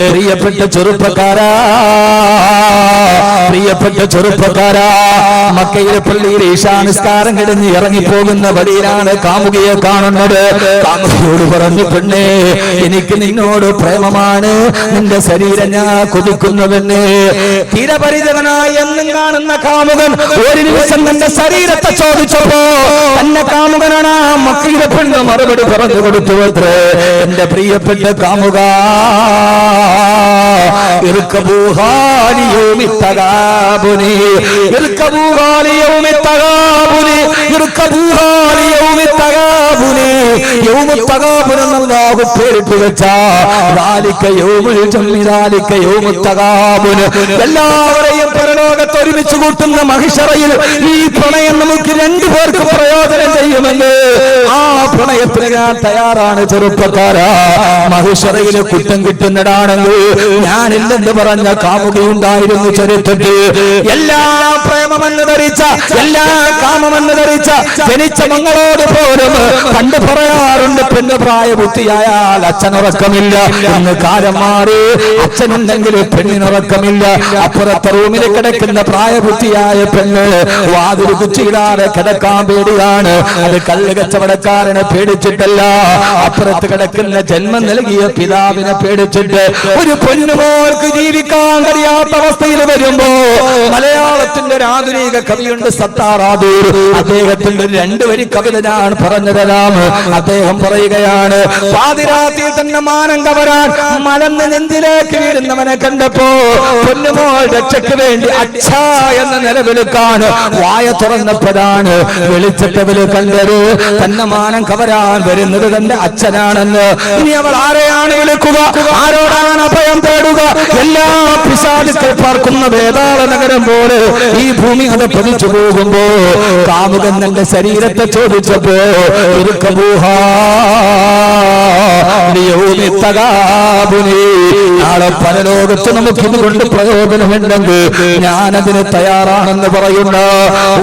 പ്രിയപ്പെട്ട ചെറുപ്പക്കാരാ പ്രിയപ്പെട്ട ചെറുപ്പക്കാരാ മക്കയിലെ പള്ളിയിൽ ഈശാനുസ്കാരം കിടന്ന് ഇറങ്ങിപ്പോകുന്ന വഴിയിലാണ് കാമുകിയെ കാണുന്നത്. കാമുകിയോട് പറഞ്ഞു പെണ്ണേ എനിക്ക് നിന്നോട് പ്രേമമാണ്. നിന്റെ ശരീരം ഞാൻ കൊതിക്കുന്നുവെന്ന്. തീരപരിചകനായി കാണുന്ന കാമുകൻ ഒരു ദിവസം തന്റെ ശരീരത്തെ ചോദിച്ചപ്പോ തന്നെ കാമുകനാണ് മക്കയിലെ പെണ്ണ് മറുപടി പറഞ്ഞു കൊടുത്തു എന്റെ പ്രിയപ്പെട്ട കാമുക ഇറുക്കബൂഹാലി യൗമി തഗാബുനി ഇറുക്കബൂഹാലി യൗമി തഗാബുനി എല്ലാവരെയും പരലോകത്ത് ഒരുമിച്ച് കൂട്ടുന്ന മഹിഷറയിൽ ഈ പ്രണയം നമുക്ക് രണ്ടു പേർക്ക് പ്രയോജനം ചെയ്യുമെന്ന്. ആ പ്രണയത്തിന് ഞാൻ തയ്യാറാണ് ചെറുപ്പക്കാരാ. മഹിഷറയിൽ കുറ്റം കിട്ടുന്നതാണെങ്കിൽ ഞാനില്ലെന്ന് പറഞ്ഞ കാമുകയുണ്ടായിരുന്നു ചരിത്രത്തിൽ. എല്ലാ പ്രേമമെന്ന് ധരിച്ച എല്ലാ കാമമെന്ന് ധരിച്ച ജനിച്ച ജനിച്ച മങ്ങളോട് പോലും കണ്ടു പറയാറുണ്ട് പെണ്ണ് പ്രായബുദ്ധിയായാൽ അച്ഛനുറക്കമില്ല. ഇന്ന് കാലം മാറി അച്ഛനുണ്ടെങ്കിൽ പെണ്ണിനുറക്കമില്ല. അപ്പുറത്തെ റൂമിൽ കിടക്കുന്ന പ്രായബുദ്ധിയായ പെണ്ണ് വാതിൽ കുച്ചിയിടാതെ കിടക്കാൻ പേടിയാണ്. അത് കല്ല് കച്ചവടക്കാരനെ പേടിച്ചിട്ടല്ല. അപ്പുറത്ത് കിടക്കുന്ന ജന്മം നൽകിയ പിതാവിനെ പേടിച്ചിട്ട് ഒരു പൊന്നുമോൾക്ക് ജീവിക്കാൻ കഴിയാത്ത അവസ്ഥയിൽ വരുമ്പോ മലയാളത്തിന്റെ ഒരു ആധുനിക കവിയുണ്ട് സത്താറാദൂർ അദ്ദേഹത്തിന്റെ രണ്ടു വരി കവിത ഞാൻ പറഞ്ഞു തരാം അദ്ദേഹം പറയുകയാണ് പാതിരാത്രി തന്നെ മാനം കവരാൻ മലന്ന് നെഞ്ചിലേക്ക് വീഴുന്നവനെ കണ്ടപ്പോ പൊന്നുമോൾ രക്ഷയ്ക്ക് വേണ്ടി അച്ഛ എന്ന നിലവിലുക്കാണ് വായ തുറന്നപ്പോഴാണ് വെളിച്ചട്ടവൽ കണ്ടത്. തന്നെ മാനം കവരാൻ വരുന്നത് തന്റെ അച്ഛനാണെന്ന്. ഇനി അവൾ ആരെയാണ് വിളിക്കുക? ആരോടാണ് അഭയം തേടുക? എല്ലാ പിശാചുക്കൾ പാർക്കുന്ന വേദാള നഗരം പോലെ ഈ ഭൂമി അത് പതിച്ചു പോകുമ്പോ കാമുകൻ തന്റെ ശരീരത്തെ ചോദിച്ചപ്പോ. നാളെ പരലോകത്ത് നമുക്ക് ഇതുകൊണ്ട് പ്രയോജനമുണ്ടെങ്കിൽ ഞാനതിന് തയ്യാറാണെന്ന് പറയുന്ന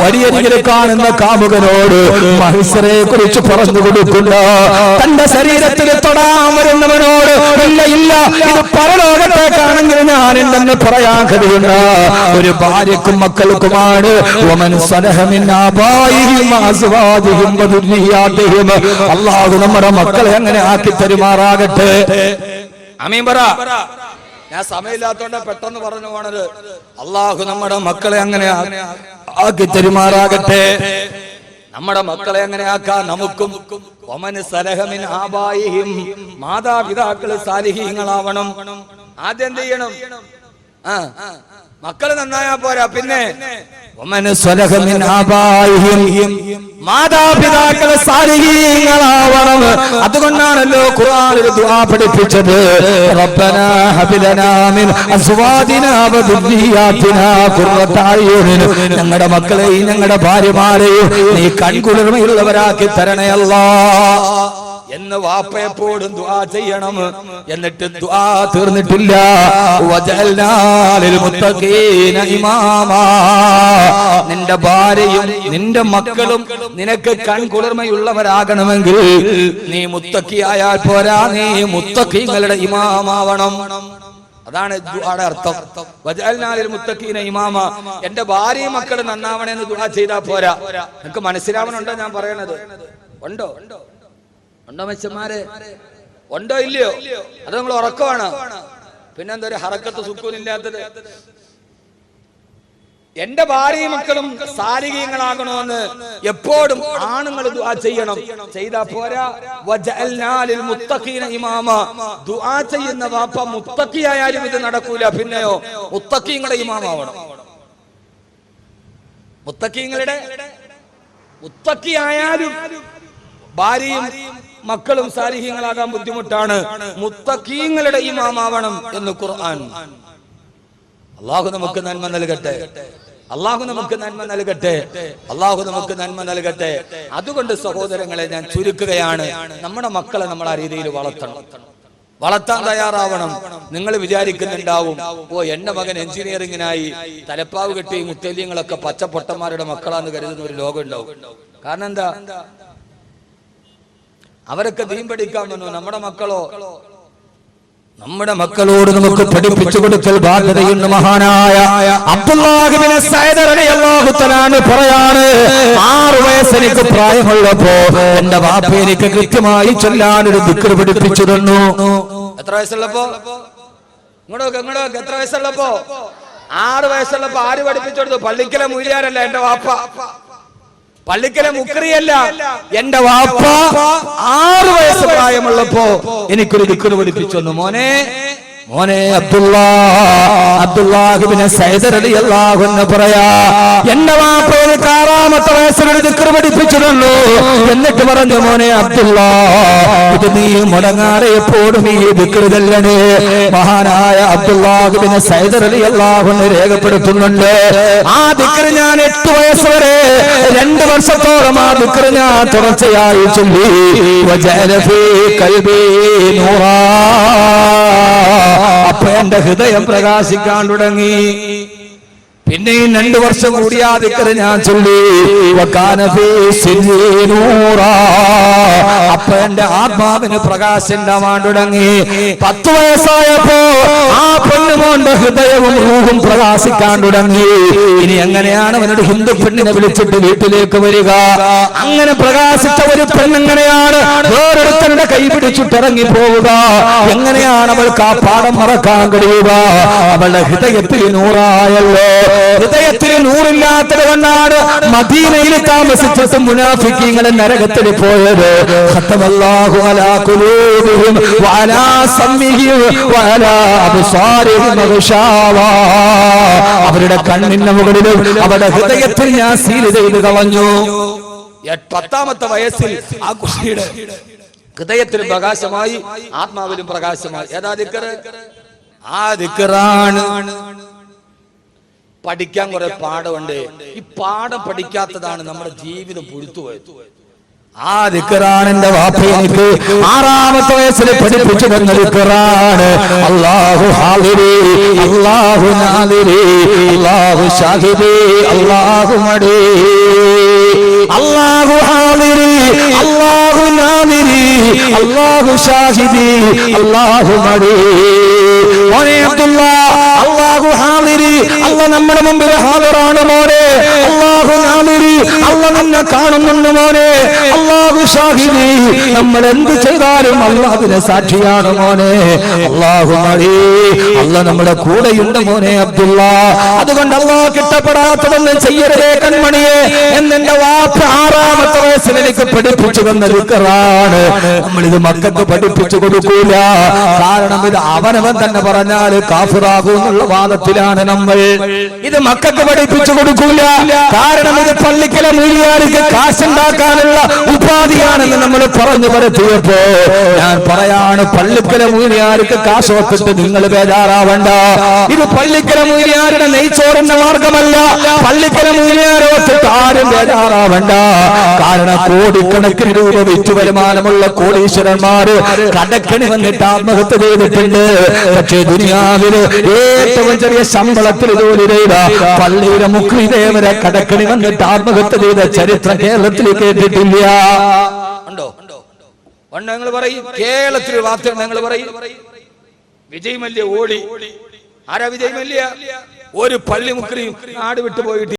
വഴിയരികിൽ കാണുന്ന കാമുകനോട് മഹിസരെ കുറിച്ച് പറഞ്ഞു കൊടുക്കുന്ന തന്റെ ശരീരത്തിൽ തൊടാൻ വരുന്നവനോട് ഇല്ല ഇല്ല ഇത് പരലോകത്തേക്കാണെങ്കിൽ ഞാനുണ്ടെന്ന് പറയാൻ കഴിയുന്ന ഒരു ഭാര്യക്കും മക്കൾക്കുമാണ്. ഒമൻ അല്ലാഹു നമ്മുടെ മക്കളെ അങ്ങനെ ആക്കി തരുമാറാകട്ടെ? അമീൻ പറ. ഞാൻ സമയമില്ലാത്തോണ്ട് പെട്ടെന്ന് പറഞ്ഞു പോണത്. അള്ളാഹു നമ്മുടെ മക്കളെ അങ്ങനെ ആക്കി തരുമാറാകട്ടെ. നമ്മുടെ മക്കളെ എങ്ങനെയാക്കാം നമുക്കും ഒമന് സലഹമിൻ ആബായിഹിം മാതാപിതാക്കൾ സാലിഹീങ്ങളാവണം. ആദ്യം ചെയ്യണം? ആ. മക്കൾ നന്നായാ പോരാ. പിന്നെ മാതാപിതാക്കൾ സാലിഹീങ്ങളാവണം അതുകൊണ്ടാണല്ലോ ദുആ പഠിപ്പിച്ചത്. റബ്ബനാ ഹബിലനാ മിൻ അസ്വാദിനാ വദുരിയാതിനാ ഖുർറത അയ്യുനിൻ ഞങ്ങളുടെ മക്കളെയും ഞങ്ങളുടെ ഭാര്യമാരെയും നീ കൺകുളിർമയുള്ളവരാക്കി തരണേ എന്ന് വാപ്പയെപ്പോഴും ദുആ ചെയ്യണം. എന്നിട്ട് ദുആ തീർന്നിട്ടില്ല. നിന്റെ ഭാര്യയും നിന്റെ മക്കളും നിനക്ക് കൺകുളിർമയുള്ളവരാകണമെങ്കിൽ നീ മുത്തക്കിയായാൽ പോരാ. നീ മുത്തഖീങ്ങളുടെ ഇമാമാവണം. അതാണ് ദുആയുടെ അർത്ഥം. വജഅൽനാലിൽ മുത്തഖീന ഇമാമ. എന്റെ ഭാര്യയും മക്കളും നന്നാവണേന്ന് ദുആ ചെയ്താൽ പോരാ. നിനക്ക് മനസ്സിലാവണുണ്ടോ ഞാൻ പറയണത്? ഉണ്ടോ ഉണ്ടോ? മെച്ചന്മാരെ ഉണ്ടോ ഇല്ലയോ? അത് നമ്മൾ ഉറക്കമാണ്. പിന്നെന്താ ഒരു ഹറക്കത്ത് സുക്കൂനില്ലാത്തത്? എന്റെ ഭാര്യയും മക്കളും സാരികീയങ്ങളാകണമെന്ന് എപ്പോഴും ആണുങ്ങൾ ദുആ ചെയ്യണം. ചെയ്താ പോരാ. മുത്തഖീന ഇമാമ. ദുആ ചെയ്യുന്ന വാപ്പ മുത്തഖിയായാലും ഇത് നടക്കൂല. പിന്നെയോ? മുത്തഖീങ്ങളുടെ ഇമാമാവണം. മുത്തക്കീങ്ങളുടെ മുത്തക്കിയായാലും ഭാര്യയും മക്കളും സാലിഹ്യങ്ങളാകാൻ ബുദ്ധിമുട്ടാണ്. മുത്തക്കീങ്ങളുടെ ഇമാമാവണം എന്ന് ഖുർആൻ. അള്ളാഹു നമുക്ക് നന്മ നൽകട്ടെ. അള്ളാഹു നമുക്ക് നന്മ നൽകട്ടെ. അള്ളാഹു നമുക്ക് നന്മ നൽകട്ടെ. അതുകൊണ്ട് സഹോദരങ്ങളെ ഞാൻ ചുരുക്കുകയാണ്. നമ്മുടെ മക്കളെ നമ്മൾ ആ രീതിയിൽ വളർത്തണം. വളർത്താൻ തയ്യാറാവണം. നിങ്ങൾ വിചാരിക്കുന്നുണ്ടാവും ഓ എന്റെ മകൻ എഞ്ചിനീയറിംഗിനായി തലപ്പാവ് കെട്ടി മുത്തല്യങ്ങളൊക്കെ പച്ചപ്പൊട്ടന്മാരുടെ മക്കളാന്ന് കരുതുന്ന ഒരു ലോകം ഉണ്ടാവും. കാരണം എന്താ? അവരൊക്കെ ദീൻ പഠിക്കാൻ വന്നു. നമ്മുടെ മക്കളോ? നമ്മുടെ മക്കളോട് നമുക്ക് പഠിപ്പിച്ചു കൊടുക്കൽ ബാധ്യതയുണ്ട് മഹാനായ അബ്ദുല്ലാഹിബിനെ പറയാണ്. ആറ് വയസ്സ് എനിക്ക് പ്രായമുള്ളപ്പോ എന്റെ വാപ്പ എനിക്ക് കൃത്യമായി ചൊല്ലാനൊരു ദിക്കർ പഠിപ്പിച്ചു തന്നു എത്ര വയസ്സുള്ളപ്പോ? ഇങ്ങോട്ടൊക്കെ ഇങ്ങോട്ടൊക്കെ. എത്ര വയസ്സുള്ളപ്പോ? ആറ് വയസ്സുള്ളപ്പോ ആര് പഠിപ്പിച്ചു കൊടുത്തു? പള്ളിക്കലെ മൂലിയാരല്ല എന്റെ വാപ്പ? പള്ളിക്കലെ മുക്രിയല്ല. എന്റെ വാപ്പ ആറു വയസ്സ് പ്രായമുള്ളപ്പോ എനിക്കൊരു ദിക്കർ പഠിപ്പിച്ചു മോനെ മോനെ അബ്ദുള്ള അബ്ദുല്ലാഹിബിനെ അള്ളാഹുന്ന് പറയാ എന്റെ വാപ്പ എനിക്ക് ആറാമത്തെ വയസ്സിലൊരു ദിക്കർ പഠിപ്പിച്ചു എന്നിട്ട് പറഞ്ഞു മോനെ അബ്ദുള്ള ഇത് നീ മുടങ്ങാതെ എപ്പോഴും ഈ ദിക്കർ ചെല്ലണേ മഹാനായ അബ്ദുല്ലാഹിബിനെ അല്ലാഹുന്ന് രേഖപ്പെടുത്തുന്നുണ്ട് ആ ദിക്കർ ഞാൻ എട്ട് വയസ്സ് വരെ രണ്ട് വർഷത്തോളം ആ ദിക്കർ ഞാൻ തുടർച്ചയായി ചൊല്ലി. കൽബി നൂറാ. അപ്പൊ എന്റെ ഹൃദയം പ്രകാശിക്കാൻ തുടങ്ങി. പിന്നെയും രണ്ടു വർഷം കൂടിയാതിക്കറി ഞാൻ ചൊല്ലി. അപ്പ എന്റെ ആത്മാവിന് പ്രകാശം തുടങ്ങി പത്ത് വയസ്സായപ്പോ ആ പെണ്ണുമോന്റെ ഹൃദയവും റൂഹും പ്രകാശിക്കാൻ തുടങ്ങി. ഇനി എങ്ങനെയാണ് അവനൊരു ഹിന്ദു പെണ്ണിനെ വിളിച്ചിട്ട് വീട്ടിലേക്ക് വരിക? അങ്ങനെ പ്രകാശിച്ച ഒരു പെണ്ണെങ്ങനെയാണ് വേറൊരുത്തരുടെ കൈ പിടിച്ചിട്ട് ഇറങ്ങി പോവുക? എങ്ങനെയാണ് അവൾക്ക് ആ പാഠം മറക്കാൻ കഴിയുക? അവളുടെ ഹൃദയത്തിൽ നൂറായല്ലോ. ഹൃദയത്തിൽ നൂറില്ലാത്തത് കൊണ്ടാണ് മദീനയിൽ താമസിച്ചിട്ട് മുനാഫിക്കിങ്ങളെ നരകത്തിൽ പോയത്. ഖത്തമല്ലാഹു അലാ ഖുലൂബിഹിം വഅലാ സമ്മിഹിം വഅലാ അബ്സാരിഹിം മഗ്ഷാവ അവരുടെ കണ്ണിന്റെ മുകളിലും അവരുടെ ഹൃദയത്തിൽ ഞാൻ സീൽ ചെയ്ത് കളഞ്ഞു. പത്താമത്തെ വയസ്സിൽ ആ കുട്ടിയുടെ ഹൃദയത്തിൽ പ്രകാശമായി ആത്മാവിലും പ്രകാശമായി. ഏതാ ദിക്കറ്? ആ ദിക്റാണ് പഠിക്കാൻ കുറെ പാഠമുണ്ട്. ഈ പാഠം പഠിക്കാത്തതാണ് നമ്മുടെ ജീവിതം പുഴുത്തുപോയത് ആ ദിക്റാണ് എന്റെ വാപ്പ എനിക്ക് ആറാമത്തെ വയസ്സിൽ പഠിപ്പിച്ചു തന്ന ദിക്കറാണ്. അല്ലാഹു ഹാലിരി അല്ലാഹു നാലിരി അല്ലാഹു ഷാഹിദി അല്ലാഹു മടി. അല്ലാഹു ഹാലിരി അല്ലാഹു നാലിരി അല്ലാഹു ഷാഹിദി അല്ലാഹു മടി. മോനെ അബ്ദുള്ള അല്ലാഹു ഹാദിരി അല്ല നമ്മുടെ മുമ്പിൽ ഹാദറാണ് മോനെ. അല്ലാഹു നാദിരി അല്ല നിന്നെ കാണുന്നുണ്ട് മോനെ. അള്ളാഹു ഷാഹിദി. നമ്മൾ എന്ത് ചെയ്താലും അള്ളാഹുവിനെ സാക്ഷിയാണ് മോനെ. അള്ളാഹു മഴി അല്ല നമ്മുടെ കൂടെയുണ്ട് മോനെ അബ്ദുള്ള. അതുകൊണ്ട് അള്ളാഹ് കിട്ടപ്പെടാത്തതൊന്നും ചെയ്യരുതേ കൺമണിയെ. എന്നെന്റെ വാപ്പ ആറാമത്തെ വയസ്സിൽ എനിക്ക് പഠിപ്പിച്ചു തന്ന ദുഃഖറാണ് നമ്മളിത് മക്കൾക്ക് പഠിപ്പിച്ചു കൊടുക്കൂല. കാരണം ഇത് അവനവൻ തന്നെ പറഞ്ഞാൽ കാഫിറാകൂ എന്നുള്ള വാദത്തിലാണ് നമ്മൾ. ഇത് മക്കൾക്ക് പഠിപ്പിച്ചു കൊടുക്കൂല. കാരണം ഇത് പള്ളിക്കല മൂലിയാർക്ക് കാശുണ്ടാക്കാനുള്ള ഉപാധിയാണെന്ന് നമ്മൾ പറഞ്ഞു പരത്തിയപ്പോ ഞാൻ പറയാണ് പള്ളിക്കല മൂലിയാർക്ക് കാശ് വെച്ചിട്ട് നിങ്ങൾ ബേജാറാവണ്ട. ഇത് പള്ളിക്കല മൂലിയാരുടെ നെയ്ച്ചോറിന്റെ മാർഗമല്ല. പള്ളിക്കല മൂലിയാരോത്തിട്ട് ആരും ബേജാറാവണ്ട. കാരണം കോടിക്കണക്കിന് രൂപ വിറ്റു വരുമാനമുള്ള കോടീശ്വരന്മാര് കടക്കണി വന്നിട്ട് ആത്മഹത്യ ചെയ്തിട്ടുണ്ട്. പക്ഷേ ദുനിയാവിൽ ഏറ്റവും ചെറിയ ശമ്പളത്തിൽ ജോലി ചെയ്ത പള്ളിയുടെ മുഖ്യദേവരെ കടക്കണി വന്നിട്ട് ആത്മഹത്യ ചെയ്ത ചരിത്ര കേരളത്തിൽ കേട്ടിട്ടില്ല. ഉണ്ടോ? വിജയ് മല്യ ഓടി. ആരാ വിജയ് മല്യ ഒരു പള്ളി മുക്രിയും നാട് വിട്ടു പോയിട്ട്